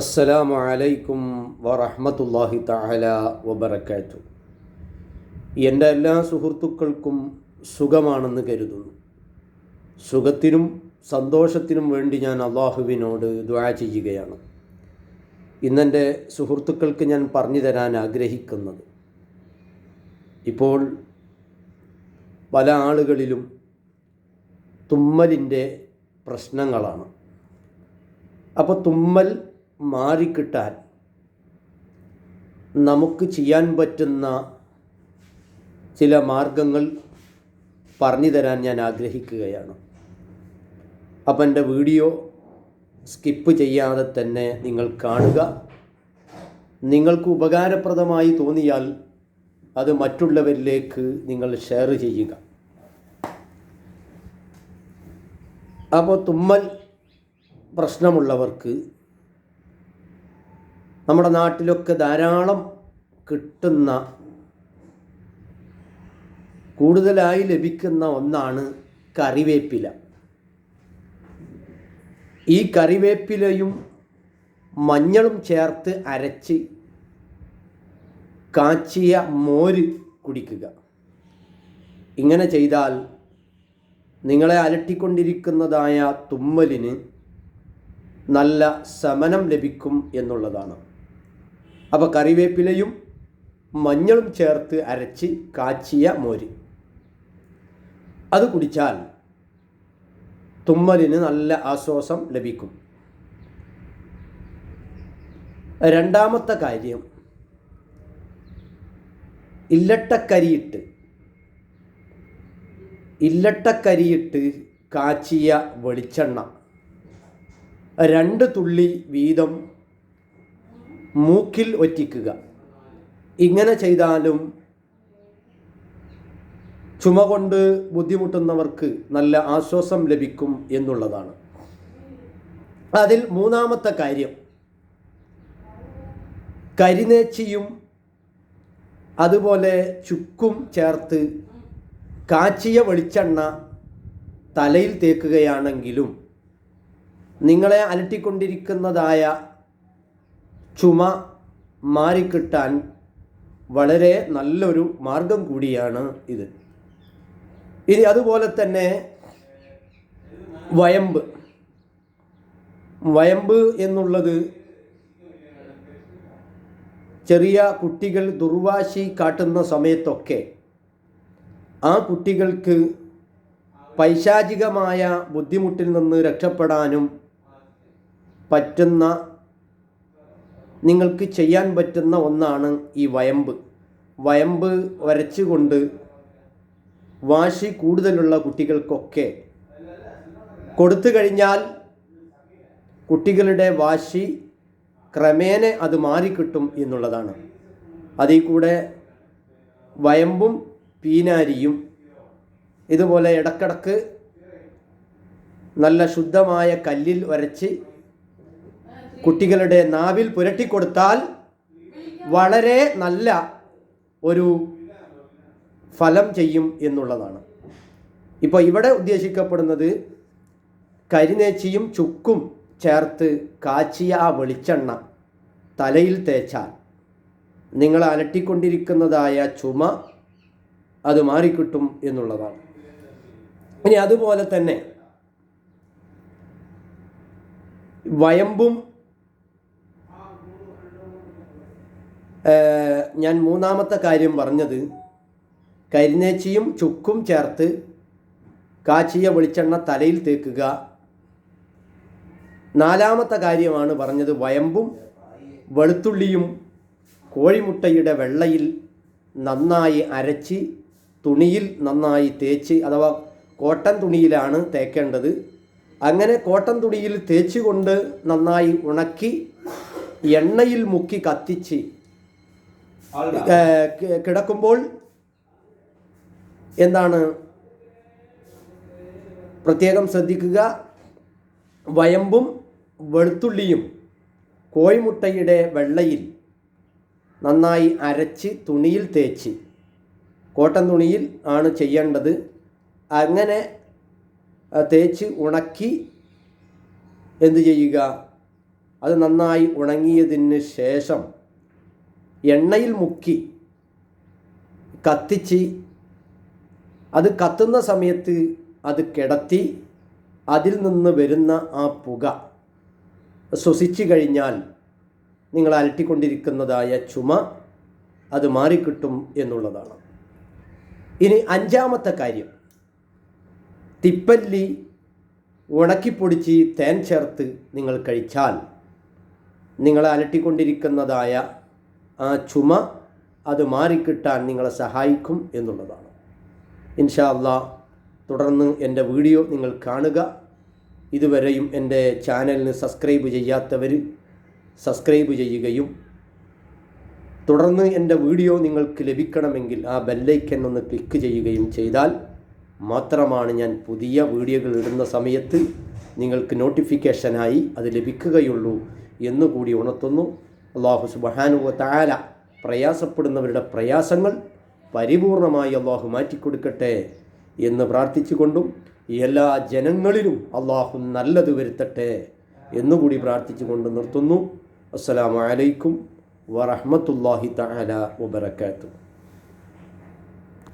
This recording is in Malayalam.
അസ്സലാമു അലൈക്കും വറഹ്മത്തുള്ളാഹി തആല വബറകാത്തു. എന്റെ എല്ലാ സുഹൃത്തുക്കൾക്കും സുഖമാണെന്ന് കരുതുന്നു. സുഖത്തിനും സന്തോഷത്തിനും വേണ്ടി ഞാൻ അള്ളാഹുവിനോട് ദ്വാ ചെയ്യുകയാണ്. ഇന്നെന്റെ സുഹൃത്തുക്കൾക്ക് ഞാൻ പറഞ്ഞു തരാൻ ആഗ്രഹിക്കുന്നത്. ഇപ്പോൾ പല ആളുകളിലും തുമ്മലിന്റെ പ്രശ്നങ്ങളാണ്. അപ്പോൾ തുമ്മൽ മാറിക്കിട്ടാൻ നമുക്ക് ചെയ്യാൻ പറ്റുന്ന ചില മാർഗങ്ങൾ പറഞ്ഞു തരാൻ ഞാൻ ആഗ്രഹിക്കുകയാണ്. അപ്പം എന്റെ വീഡിയോ സ്കിപ്പ് ചെയ്യാതെ തന്നെ നിങ്ങൾ കാണുക. നിങ്ങൾക്ക് ഉപകാരപ്രദമായി തോന്നിയാൽ അത് മറ്റുള്ളവരിലേക്ക് നിങ്ങൾ ഷെയർ ചെയ്യുക. അപ്പോൾ തുമ്മൽ പ്രശ്നമുള്ളവർക്ക് നമ്മുടെ നാട്ടിലൊക്കെ ധാരാളം കിട്ടുന്ന കൂടുതലായി ലഭിക്കുന്ന ഒന്നാണ് കറിവേപ്പില. ഈ കറിവേപ്പിലയും മഞ്ഞളും ചേർത്ത് അരച്ച് കാച്ചിയ മോര് കുടിക്കുക. ഇങ്ങനെ ചെയ്താൽ നിങ്ങളെ അലട്ടിക്കൊണ്ടിരിക്കുന്നതായ തുമ്മലിന് നല്ല ശമനം ലഭിക്കും എന്നുള്ളതാണ്. അപ്പോൾ കറിവേപ്പിലയും മഞ്ഞളും ചേർത്ത് അരച്ച് കാച്ചിയ മോര്. അത് കുടിച്ചാൽ തുമ്മലിന് നല്ല ആശ്വാസം ലഭിക്കും. രണ്ടാമത്തെ കാര്യം ഇല്ലട്ടക്കരിയിട്ട് ഇല്ലട്ടക്കരിയിട്ട് കാച്ചിയ വെളിച്ചെണ്ണ. രണ്ട് തുള്ളി വീതം മൂക്കിൽ ഒറ്റിക്കുക. ഇങ്ങനെ ചെയ്താലും ചുമ കൊണ്ട് ബുദ്ധിമുട്ടുന്നവർക്ക് നല്ല ആശ്വാസം ലഭിക്കും എന്നുള്ളതാണ്. അതിൽ മൂന്നാമത്തെ കാര്യം കരിനേച്ചിയും അതുപോലെ ചുക്കും ചേർത്ത് കാച്ചിയ വെളിച്ചെണ്ണ തലയിൽ തേക്കുകയാണെങ്കിലും നിങ്ങളെ അലട്ടിക്കൊണ്ടിരിക്കുന്നതായ ചുമ മാറിക്കിട്ടാൻ വളരെ നല്ലൊരു മാർഗം കൂടിയാണ് ഇത്. ഇനി അതുപോലെ തന്നെ വയമ്പ്. വയമ്പ് എന്നുള്ളത് ചെറിയ കുട്ടികൾ ദുർവാശി കാട്ടുന്ന സമയത്തൊക്കെ ആ കുട്ടികൾക്ക് പൈശാചികമായ ബുദ്ധിമുട്ടിൽ നിന്ന് രക്ഷപ്പെടാനും പറ്റുന്ന നിങ്ങൾക്ക് ചെയ്യാൻ പറ്റുന്ന ഒന്നാണ് ഈ വയമ്പ്. വയമ്പ് വരച്ചുകൊണ്ട് വാശി കൂടുതലുള്ള കുട്ടികൾക്കൊക്കെ കൊടുത്തു കഴിഞ്ഞാൽ കുട്ടികളുടെ വാശി ക്രമേണ അത് മാറിക്കിട്ടും എന്നുള്ളതാണ്. അതിൽ കൂടെ വയമ്പും പീനാരിയും ഇതുപോലെ ഇടക്കിടക്ക് നല്ല ശുദ്ധമായ കല്ലിൽ വരച്ച് കുട്ടികളുടെ നാവിൽ പുരട്ടിക്കൊടുത്താൽ വളരെ നല്ല ഒരു ഫലം ചെയ്യും എന്നുള്ളതാണ്. ഇപ്പോൾ ഇവിടെ ഉദ്ദേശിക്കപ്പെടുന്നത് കരിനേച്ചിയും ചുക്കും ചേർത്ത് കാച്ചിയ ആ വെളിച്ചെണ്ണ തലയിൽ തേച്ചാൽ നിങ്ങൾ അലട്ടിക്കൊണ്ടിരിക്കുന്നതായ ചുമ അത് മാറിക്കിട്ടും എന്നുള്ളതാണ്. ഇനി അതുപോലെ തന്നെ വയമ്പും ഞാൻ മൂന്നാമത്തെ കാര്യം പറഞ്ഞത്. കരിനേച്ചിയും ചുക്കും ചേർത്ത് കാച്ചിയ വെളിച്ചെണ്ണ തലയിൽ തേക്കുക. നാലാമത്തെ കാര്യമാണ് പറഞ്ഞത് വയമ്പും വെളുത്തുള്ളിയും കോഴിമുട്ടയുടെ വെള്ളയിൽ നന്നായി അരച്ച് തുണിയിൽ നന്നായി തേച്ച് അഥവാ കോട്ടൻ തുണിയിലാണ് തേക്കേണ്ടത്. അങ്ങനെ കോട്ടൻ തുണിയിൽ തേച്ചുകൊണ്ട് നന്നായി ഉണക്കി എണ്ണയിൽ മുക്കി കത്തിച്ച് കിടക്കുമ്പോൾ എന്താണ്? പ്രത്യേകം ശ്രദ്ധിക്കുക. വയമ്പും വെളുത്തുള്ളിയും കോഴിമുട്ടയുടെ വെള്ളയിൽ നന്നായി അരച്ച് തുണിയിൽ തേച്ച് കോട്ടൻ തുണിയിൽ ആണ് ചെയ്യേണ്ടത്. അങ്ങനെ തേച്ച് ഉണക്കി എന്തു ചെയ്യുക? അത് നന്നായി ഉണങ്ങിയതിന് ശേഷം എണ്ണയിൽ മുക്കി കത്തിച്ച് അത് കത്തുന്ന സമയത്ത് അത് കിടത്തി അതിൽ നിന്ന് വരുന്ന ആ പുക ശ്വസിച്ചു കഴിഞ്ഞാൽ നിങ്ങൾ അലട്ടിക്കൊണ്ടിരിക്കുന്നതായ ചുമ അത് മാറിക്കിട്ടും എന്നുള്ളതാണ്. ഇനി അഞ്ചാമത്തെ കാര്യം. തിപ്പല്ലി ഉണക്കിപ്പൊടിച്ച് തേൻ ചേർത്ത് നിങ്ങൾ കഴിച്ചാൽ നിങ്ങളെ അലട്ടിക്കൊണ്ടിരിക്കുന്നതായ ആ ചുമ അത് മാറിക്കിട്ടാൻ നിങ്ങളെ സഹായിക്കും എന്നുള്ളതാണ്. ഇൻഷാ അള്ളാ തുടർന്ന് എന്റെ വീഡിയോ നിങ്ങൾ കാണുക. ഇതുവരെയും എന്റെ ചാനലിന് സബ്സ്ക്രൈബ് ചെയ്യാത്തവർ സബ്സ്ക്രൈബ് ചെയ്യുകയും തുടർന്ന് എന്റെ വീഡിയോ നിങ്ങൾക്ക് ലഭിക്കണമെങ്കിൽ ആ ബെല്ലൈക്കൻ ഒന്ന് ക്ലിക്ക് ചെയ്യുകയും ചെയ്താൽ മാത്രമാണ് ഞാൻ പുതിയ വീഡിയോകൾ ഇടുന്ന സമയത്ത് നിങ്ങൾക്ക് നോട്ടിഫിക്കേഷനായി അത് ലഭിക്കുകയുള്ളൂ എന്നുകൂടി ഉണർത്തുന്നു. അള്ളാഹു സുബഹാനുവ താല പ്രയാസപ്പെടുന്നവരുടെ പ്രയാസങ്ങൾ പരിപൂർണമായി അള്ളാഹു മാറ്റിക്കൊടുക്കട്ടെ എന്ന് പ്രാർത്ഥിച്ചുകൊണ്ടും എല്ലാ ജനങ്ങളിലും അള്ളാഹു നല്ലത് വരുത്തട്ടെ എന്നുകൂടി പ്രാർത്ഥിച്ചുകൊണ്ട് നിർത്തുന്നു. അസ്സലാമു അലൈക്കും വറഹ്മത്തുള്ളാഹി തആല വബറകാതുഹു.